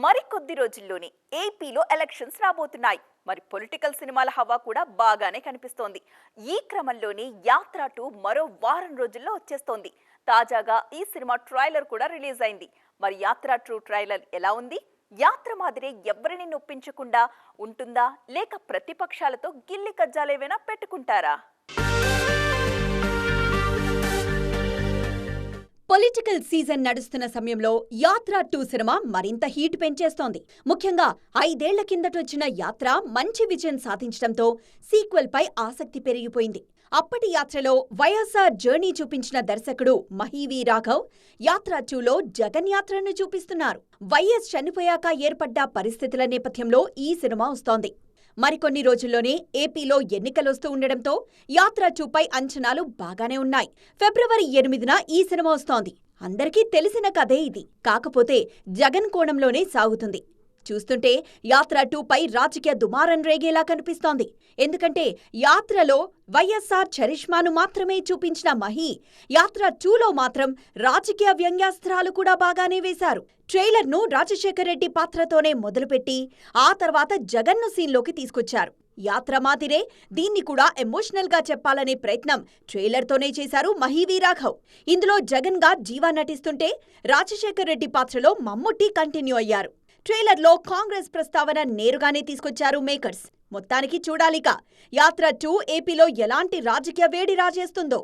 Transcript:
మరికొద్ది రోజుల్లోనే ఏపీలో ఎలక్షన్స్ రాబోతున్నాయి. మరి పొలిటికల్ సినిమాల హవా కూడా బాగానే కనిపిస్తోంది. ఈ క్రమంలోనే యాత్ర టూ మరో వారం రోజుల్లో వచ్చేస్తోంది. తాజాగా ఈ సినిమా ట్రైలర్ కూడా రిలీజ్ అయింది. మరి యాత్ర టూ ట్రైలర్ ఎలా ఉంది? యాత్ర మాదిరే ఎవరిని నొప్పించకుండా ఉంటుందా? లేక ప్రతిపక్షాలతో గిల్లి కజ్జాలేవైనా పెట్టుకుంటారా? పొలిటికల్ సీజన్ నడుస్తున్న సమయంలో యాత్ర టూ సినిమా మరింత హీట్ పెంచేస్తోంది. ముఖ్యంగా ఐదేళ్ళ కిందటొచ్చిన యాత్ర మంచి విజయం సాధించడంతో సీక్వెల్ పై ఆసక్తి పెరిగిపోయింది. అప్పటి యాత్రలో వైఎస్ఆర్ జర్నీ చూపించిన దర్శకుడు మహీవి రాఘవ్ యాత్ర టూలో జగన్ యాత్రను చూపిస్తున్నారు. వైఎస్ చనిపోయాక ఏర్పడ్డ పరిస్థితుల నేపథ్యంలో ఈ సినిమా వస్తోంది. మరికొన్ని రోజుల్లోనే ఏపీలో ఎన్నికలొస్తూ ఉండడంతో యాత్ర అంచనాలు బాగానే ఉన్నాయి. ఫిబ్రవరి ఎనిమిదిన ఈ సినిమా వస్తోంది. అందరికీ తెలిసిన కథే ఇది. కాకపోతే జగన్ కోణంలోనే సాగుతుంది. చూస్తుంటే యాత్ర టూపై రాజకీయ దుమారం రేగేలా కనిపిస్తోంది. ఎందుకంటే యాత్రలో వైఎస్ఆర్ చరిష్మాను మాత్రమే చూపించిన మహి యాత్ర టూలో మాత్రం రాజకీయ వ్యంగ్యాస్త్రాలు కూడా బాగానే వేశారు. ట్రైలర్ను రాజశేఖర్ రెడ్డి పాత్రతోనే మొదలుపెట్టి ఆ తర్వాత జగన్ను సీన్లోకి తీసుకొచ్చారు. యాత్ర మాదిరే దీన్ని కూడా ఎమోషనల్గా చెప్పాలనే ప్రయత్నం ట్రైలర్తోనే చేశారు మహీవీ రాఘవ్ ఇందులో జగన్గా జీవా నటిస్తుంటే రాజశేఖర్ రెడ్డి పాత్రలో మమ్ముట్టి కంటిన్యూ అయ్యారు. ట్రైలర్లో కాంగ్రెస్ ప్రస్తావన నేరుగానే తీసుకొచ్చారు మేకర్స్. మొత్తానికి చూడాలిక. యాత్ర టూ ఏపీలో ఎలాంటి రాజకీయ వేడి రాజేస్తుందో?